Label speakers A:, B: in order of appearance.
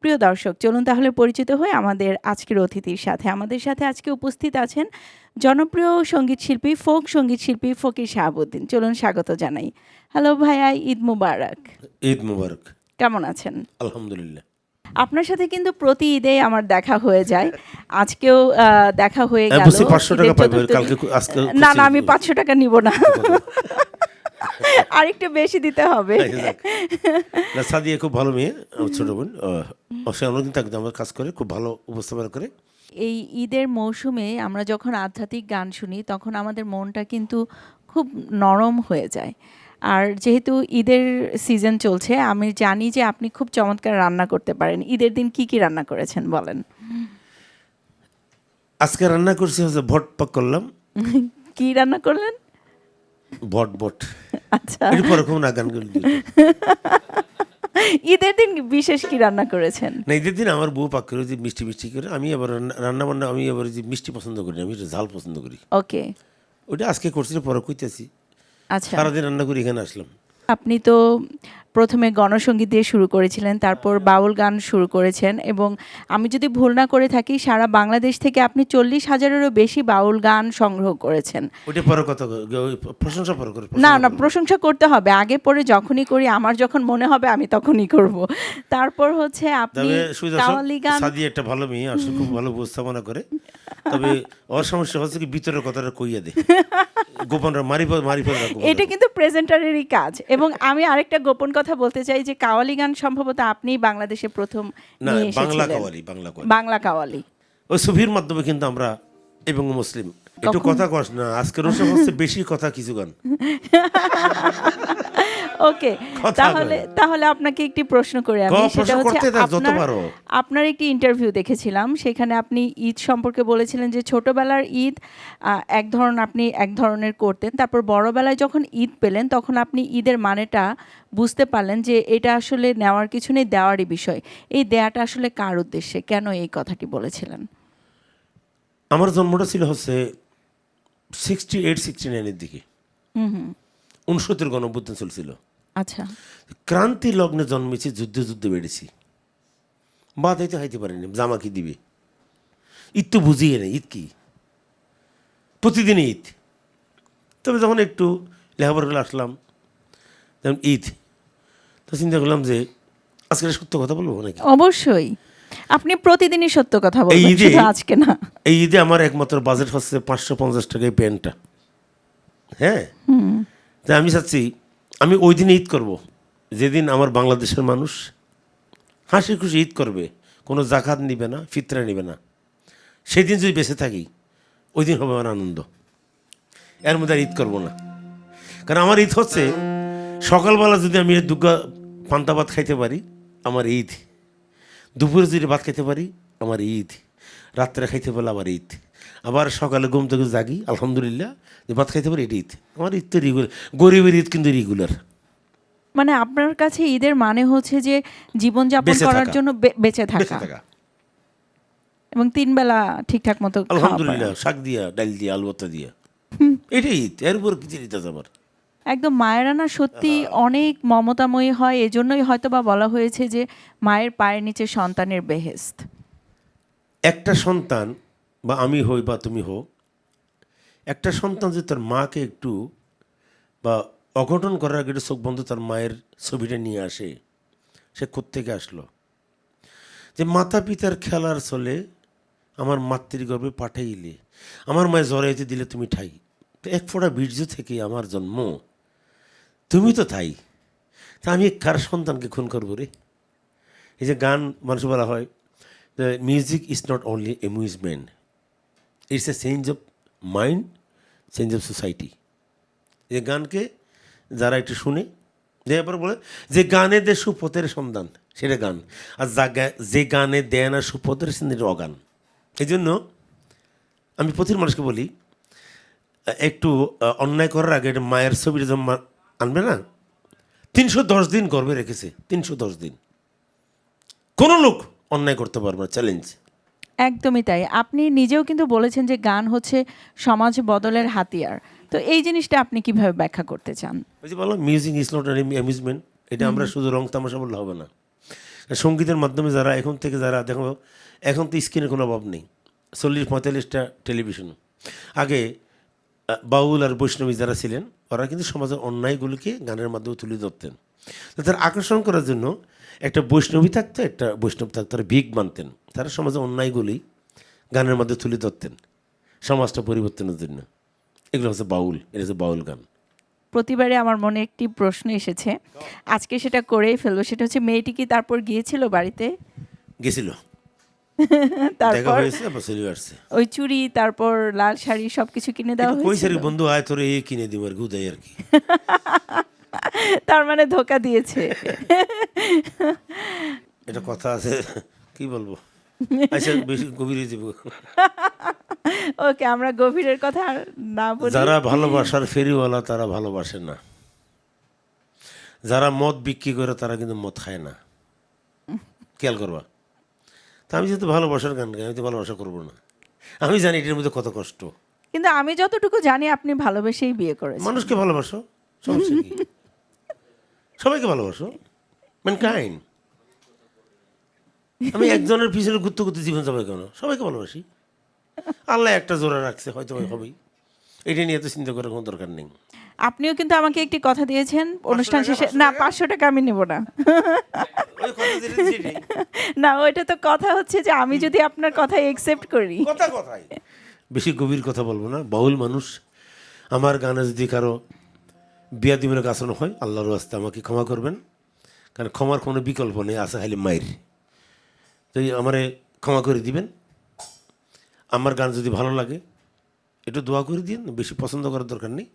A: প্রিয় দর্শক চলুন তাহলে পরিচিত হয়ে আমাদের আজকের অতিথির সাথে আমাদের সাথে আজকে উপস্থিত আছেন জনপ্রিয় সংগীত শিল্পী ফোক সংগীত শিল্পী ফকির শাহাবুদ্দিন। চলুন স্বাগত জানাই। হ্যালো ভাইয়া ঈদ মুবারক।
B: ঈদ মুবারক।
A: কেমন আছেন?
B: আলহামদুলিল্লাহ।
A: আপনার সাথে কিন্তু প্রতি ঈদে আমার দেখা হয়ে যায়। আজকেও আহ, দেখা হয়ে
B: আমি
A: গেল।
B: বলছি 500 টাকা
A: ঈদের
B: পাইবো,
A: চতুর্থ-
B: কালকে কু- আজকে
A: না না আমি পাঁচশো টাকা নিব না। আরেকটু বেশি দিতে হবে।
B: না সাদিয়া খুব ভালো মেয়ে আমার ছোট বোন। সে অনেকদিন থাকতে আমার কাজ করে খুব ভালো উপস্থাপনা করে।
A: এই ঈদের মৌসুমে আমরা যখন আধ্যাত্মিক গান শুনি তখন আমাদের মনটা কিন্তু খুব নরম হয়ে যায়। আর যেহেতু ঈদের সিজন চলছে আমি জানি যে আপনি খুব চমৎকার রান্না করতে পারেন। ঈদের দিন কি কি রান্না করেছেন বলেন?
B: আজকে রান্না করছি হচ্ছে ভট পাক করলাম।
A: কি রান্না করলেন?
B: ভট ভট
A: আচ্ছা।
B: না গানগুলো।
A: ঈদের দিন বিশেষ কি রান্না করেছেন?
B: না ঈদের দিন আমার বউ পাক করে যে মিষ্টি মিষ্টি করে আমি আবার রান্না- বান্না আমি আবার যে মিষ্টি পছন্দ করি আমি ঝাল পছন্দ করি।
A: ওকে।
B: ওটা আজকে করছি পরে কইতেছি।
A: আচ্ছা।
B: সারাদিন রান্না করে এখানে আসলাম।
A: আপনি তো প্রথমে গণসঙ্গীত দিয়ে শুরু করেছিলেন তারপর বাউল গান শুরু করেছেন এবং আমি যদি ভুল না করে থাকি সারা বাংলাদেশ থেকে আপনি চল্লিশ হাজারেরও বেশি বাউল গান সংগ্রহ করেছেন।
B: ওইটা পরে কথা প্রশংসা পরে
A: না না প্রশংসা করতে হবে। আগে পরে যখনই করি আমার যখন মনে হবে আমি তখনই করব। তারপর হচ্ছে আপনি কাওয়ালি গান
B: সাদি একটা ভালো মেয়ে আসলে খুব ভালো উপস্থাপনা করে। তবে ওর সমস্যা হচ্ছে কি ভিতরের কথাটা কইয়া দে। গোপনরা মারি ফেল- মারি
A: এটা কিন্তু প্রেজেন্টারেরই কাজ। এবং আমি আরেকটা গোপন কথা বলতে চাই যে কাওয়ালি গান সম্ভবত আপনি বাংলাদেশে প্রথম
B: না বাংলা কাওয়ালি বাংলা কাওয়ালি।
A: বাংলা কাওয়ালি।
B: ওই সুফির মাধ্যমে কিন্তু আমরা এবং মুসলিম একটু কথা কস না আজকে রসম হচ্ছে বেশি কথা কিছু গান।
A: ওকে তাহলে তাহলে আপনাকে একটি প্রশ্ন করে আমি সেটা হচ্ছে আপনার আপনার একটি ইন্টারভিউ দেখেছিলাম সেখানে আপনি ঈদ সম্পর্কে বলেছিলেন যে ছোটবেলার ঈদ এক ধরন আপনি এক ধরনের করতেন তারপর বড়বেলায় যখন ঈদ পেলেন তখন আপনি ঈদের মানেটা বুঝতে পারলেন যে এটা আসলে নেওয়ার কিছু নেই দেওয়ারই বিষয়। এই দেয়াটা আসলে কার উদ্দেশ্যে? কেন এই কথাটি বলেছিলেন?
B: আমার জন্মটা ছিল হচ্ছে সিক্সটি এইট সিক্সটি নাইনের দিকে উনসত্তর গণঅভ্যুত্থান চলছিল।
A: আচ্ছা।
B: ক্রান্তি লগ্নে জন্মেছি যুদ্ধে যুদ্ধে বেড়েছি। বাদ হইতে হাইতে পারিনি জামা কি দিবে? ঈদ তো বুঝিয়ে নেই ঈদ কি? প্রতিদিনই ঈদ। তবে যখন একটু লেখাপড়া আসলাম যেমন ঈদ তো চিন্তা করলাম যে আজকে সত্য কথা বলব নাকি?
A: অবশ্যই। আপনি প্রতিদিনই সত্য কথা শুধু আজকে না।
B: এই ঈদে আমার একমাত্র বাজেট হচ্ছে পাঁচশো পঞ্চাশ টাকায় প্যান্টটা। হ্যাঁ? তাই আমি চাচ্ছি আমি ওই দিন ঈদ করব। যেদিন আমার বাংলাদেশের মানুষ হাসি খুশি ঈদ করবে কোনো জাকাত নিবে না ফিতরা নিবে না। সেদিন যদি বেঁচে থাকি ওই দিন হবে আমার আনন্দ। এর মধ্যে আর ঈদ করব না। কারণ আমার ঈদ হচ্ছে সকালবেলা যদি আমি দুর্গা পান্তা ভাত খাইতে পারি আমার ঈদ। দুপুরে যদি ভাত খেতে পারি আমার ঈদ। রাত্রে খাইতে পারলে আমার ঈদ। আবার সকালে ঘুম থেকে জাগি আলহামদুলিল্লাহ যে ভাত খাইতে পারি এটা ঈদ। আমার ঈদ তো রেগুলার গরিবের ঈদ কিন্তু রেগুলার
A: মানে আপনার কাছে ঈদের মানে হচ্ছে যে জীবনযাপন করার জন্য বেঁচে থাকা। এবং তিন বেলা ঠিকঠাক মতো
B: আলহামদুলিল্লাহ শাক দিয়া ডাল দিয়া আলু ভর্তা দিয়া এটাই ঈদ এর উপর কিছু ঈদ আছে আমার?
A: একদম মায়েরা না সত্যি অনেক মমতাময়ী হয় এজন্যই হয়তো বা বলা হয়েছে যে মায়ের পায়ের নিচে সন্তানের বেহেস্ত
B: একটা সন্তান বা আমি হই বা তুমি হো একটা সন্তান যদি তার মাকে একটু বা অঘটন করার আগে একটু চোখ বন্ধ তার মায়ের ছবিটা নিয়ে আসে সে কোত্থেকে আসলো? যে মাতা পিতার খেলার চলে আমার মাতৃ মাতৃগর্ভে পাঠাইলে আমার মায়ের জড়াইতে দিলে তুমি ঠাই। তো এক ফোঁটা বীর্য থেকে আমার জন্ম। তুমি তো তাই। তা আমি কার সন্তানকে খুন করব রে? এই যে গান মানুষ বলা হয়, the music is not only amusement, it's a change of mind, change of society. যে গানকে যারা একটু শুনে, যে এবার বলে, যে গানে দে সুপথের সন্ধান সেটা গান। আর যা যে গানে দেয় না সুপথের সেটা অগান। এই জন্য আমি প্রতির মানুষকে বলি, একটু অন্যায় করার আগে মায়ের ছবিটা যখন আনবে না? তিনশো দশ দিন গর্বে রেখেছে তিনশো দশ দিন। কোনো লোক অন্যায় করতে পারবে না চ্যালেঞ্জ
A: একদমই তাই। আপনি নিজেও কিন্তু বলেছেন যে গান হচ্ছে সমাজ বদলের হাতিয়ার। তো এই জিনিসটা আপনি কীভাবে ব্যাখ্যা করতে চান?
B: ওই যে বললাম মিউজিক ইজ নট অ্যামিউজমেন্ট এটা আমরা শুধু রং তামাশা বললে হবে না। সঙ্গীতের মাধ্যমে যারা এখন থেকে যারা দেখো এখন তো স্ক্রিনের কোনো অভাব নেই। চল্লিশ পঁয়তাল্লিশটা টেলিভিশন আগে বাউল আর বৈষ্ণবী যারা ছিলেন ওরা কিন্তু সমাজের অন্যায়গুলিকে গানের মাধ্যমে তুলে ধরতেন। তো তার আকর্ষণ করার জন্য একটা বৈষ্ণবী থাকতো একটা বৈষ্ণব থাকতো তারা ভিক মানতেন। তারা সমাজের অন্যায়গুলি গানের মধ্যে তুলে ধরতেন সমাজটা পরিবর্তনের জন্য। এগুলো হচ্ছে বাউল এটা হচ্ছে বাউল গান।
A: প্রতিবারে আমার মনে একটি প্রশ্ন এসেছে। আজকে সেটা করেই ফেলব সেটা হচ্ছে মেয়েটি কি তারপর গিয়েছিল বাড়িতে?
B: গেছিল
A: তারপর ওই চুড়ি তারপর লাল শাড়ি সবকিছু কিনে দেওয়া হয়েছিল।
B: বন্ধু? আয় তোরে এই কিনে দিব আর গুদাই আর কি।
A: তার মানে ধোকা দিয়েছে।
B: এটা কথা আছে কি বলব? আচ্ছা বেশি গভীরে দিব
A: ওকে আমরা গভীরের কথা না বলি।
B: যারা ভালোবাসার ফেরিওয়ালা তারা ভালোবাসে না। যারা মদ বিক্রি করে তারা কিন্তু মদ খায় না। খেয়াল করবা। তা আমি যেহেতু ভালোবাসার গান গাই আমি তো ভালোবাসা করব না। আমি জানি এটার মধ্যে কত কষ্ট।
A: কিন্তু আমি যতটুকু জানি আপনি ভালোবেসেই বিয়ে করেছেন।
B: মানুষকে ভালোবাসো সমস্যা কি? সবাইকে ভালোবাসো মানে কাইন আমি একজনের পিছনে ঘুরতে ঘুরতে জীবন যাবে কেন? সবাইকে ভালোবাসি। আল্লাহ একটা জোড়া রাখছে হয়তো হবেই। এটা নিয়ে তো চিন্তা করার কোনো দরকার নেই।
A: আপনিও কিন্তু আমাকে একটি কথা দিয়েছেন অনুষ্ঠান শেষে না পাঁচশো টাকা আমি নেব না। না ওইটা তো কথা হচ্ছে যে আমি যদি আপনার কথা একসেপ্ট করি।
B: কথা কথাই। বেশি গভীর কথা বলব না বাউল মানুষ। আমার গানে যদি কারও বিয়া দিবের আচরণ হয় আল্লাহর রাস্তে আমাকে ক্ষমা করবেন। কারণ ক্ষমার কোনো বিকল্প নেই আছে খালি মায়ের। তো আমারে ক্ষমা করে দিবেন আমার গান যদি ভালো লাগে একটু দোয়া করে দিন বেশি পছন্দ করার দরকার নেই।